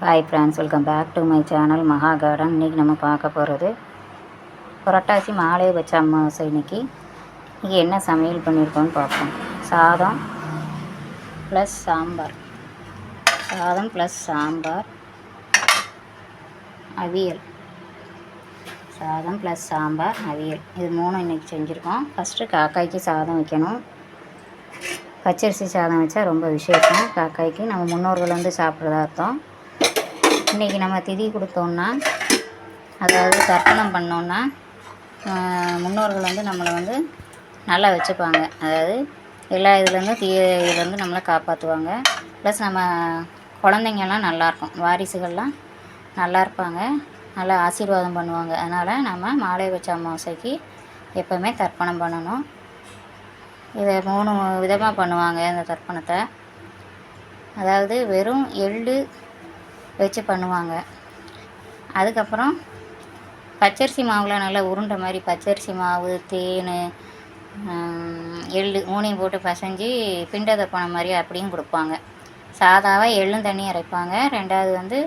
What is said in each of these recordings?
Hi friends welcome back to my channel Maha garden இன்றைக்கி நம்ம பார்க்க போகிறது புரட்டாசி மாலை வச்ச அமாவாசை இன்னைக்கு. இன்றைக்கி என்ன சமையல் பண்ணியிருக்கோன்னு பார்ப்போம். சாதம் ப்ளஸ் சாம்பார். சாதம் ப்ளஸ் சாம்பார். அவியல். சாதம் ப்ளஸ் சாம்பார் அவியல். இது மூணும் இன்றைக்கி செஞ்சுருக்கோம். ஃபஸ்ட்டு காக்காய்க்கு சாதம் வைக்கணும். பச்சரிசி சாதம் வச்சா ரொம்ப விசேஷம். காக்காய்க்கு நம்ம முன்னோர்கள் வந்து சாப்பிட்றதா அர்த்தம். இன்றைக்கி நம்ம திதி கொடுத்தோம்னா அதாவது தர்ப்பணம் பண்ணோன்னா முன்னோர்கள் வந்து நம்மளை வந்து நல்லா வச்சுப்பாங்க. அதாவது எல்லா இதுலேருந்தும் தீய இதுலேருந்து நம்மளை காப்பாற்றுவாங்க. ப்ளஸ் நம்ம குழந்தைங்கள்லாம் நல்லாயிருக்கும். வாரிசுகள்லாம் நல்லா இருப்பாங்க. நல்லா ஆசீர்வாதம் பண்ணுவாங்க. அதனால் நம்ம மாலை வச்ச அமாவாசைக்கு எப்போவுமே தர்ப்பணம் பண்ணணும். இதை மூணு விதமாக பண்ணுவாங்க இந்த தர்ப்பணத்தை. அதாவது வெறும் எள்ளு வச்சு பண்ணுவாங்க. அதுக்கப்புறம் பச்சரிசி மாவில் நல்லா உருண்டை மாதிரி பச்சரிசி மாவு தேன் எள்ளு மூணையும் போட்டு பசைஞ்சு பிண்ட போன மாதிரி அப்படியும் கொடுப்பாங்க. சாதாவாக எள்ளும் தண்ணி அரைப்பாங்க. ரெண்டாவது வந்து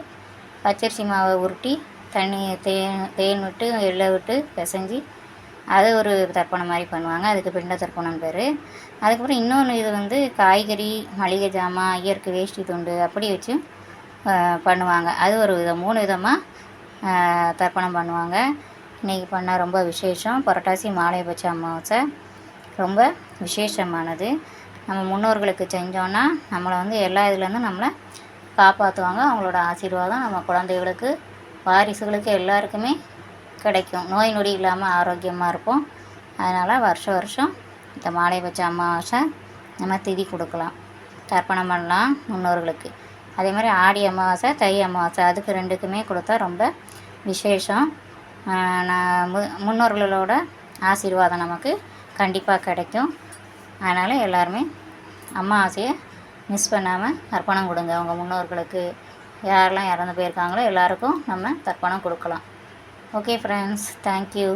பச்சரிசி மாவை உருட்டி தண்ணி தேன் தேன் விட்டு எள்ளை விட்டு பிசைஞ்சு அது ஒரு தர்ப்பணம் மாதிரி பண்ணுவாங்க. அதுக்கு பிண்ட தர்ப்பணம் பேர். அதுக்கப்புறம் இன்னொன்று இது வந்து காய்கறி மளிகை ஜாமான் இயற்கை வேஷ்டி துண்டு அப்படி வச்சு பண்ணுவாங்க. அது ஒரு விதம் மூணு விதமாக தர்ப்பணம் பண்ணுவாங்க. இன்றைக்கி பண்ணால் ரொம்ப விசேஷம். புரட்டாசி மாலை பட்ச அமாவாசை. ரொம்ப விசேஷமானது. நம்ம முன்னோர்களுக்கு செஞ்சோன்னா நம்மளை வந்து எல்லா இதுலேருந்தும் நம்மளை காப்பாற்றுவாங்க அவங்களோட ஆசீர்வாதம் நம்ம குழந்தைகளுக்கு வாரிசுகளுக்கு எல்லாருக்குமே கிடைக்கும். நோய் நொடி இல்லாமல் ஆரோக்கியமாக இருப்போம். அதனால் வருஷம் வருஷம் இந்த மாலை பட்ச அமாவாசை நம்ம திதி கொடுக்கலாம். தர்ப்பணம் பண்ணலாம் முன்னோர்களுக்கு. அதே மாதிரி ஆடி அமாவாசை தை அமாவாசை அதுக்கு ரெண்டுக்குமே கொடுத்தா ரொம்ப விசேஷம். நான் மு முன்னோர்களோட ஆசீர்வாதம் நமக்கு கண்டிப்பாக கிடைக்கும். அதனால் எல்லாருமே அமாவாசையை மிஸ் பண்ணாமல் தர்ப்பணம் கொடுங்க. அவங்க முன்னோர்களுக்கு யாரெல்லாம் இறந்து போயிருக்காங்களோ எல்லாருக்கும் நம்ம தர்ப்பணம் கொடுக்கலாம். Okay friends thank you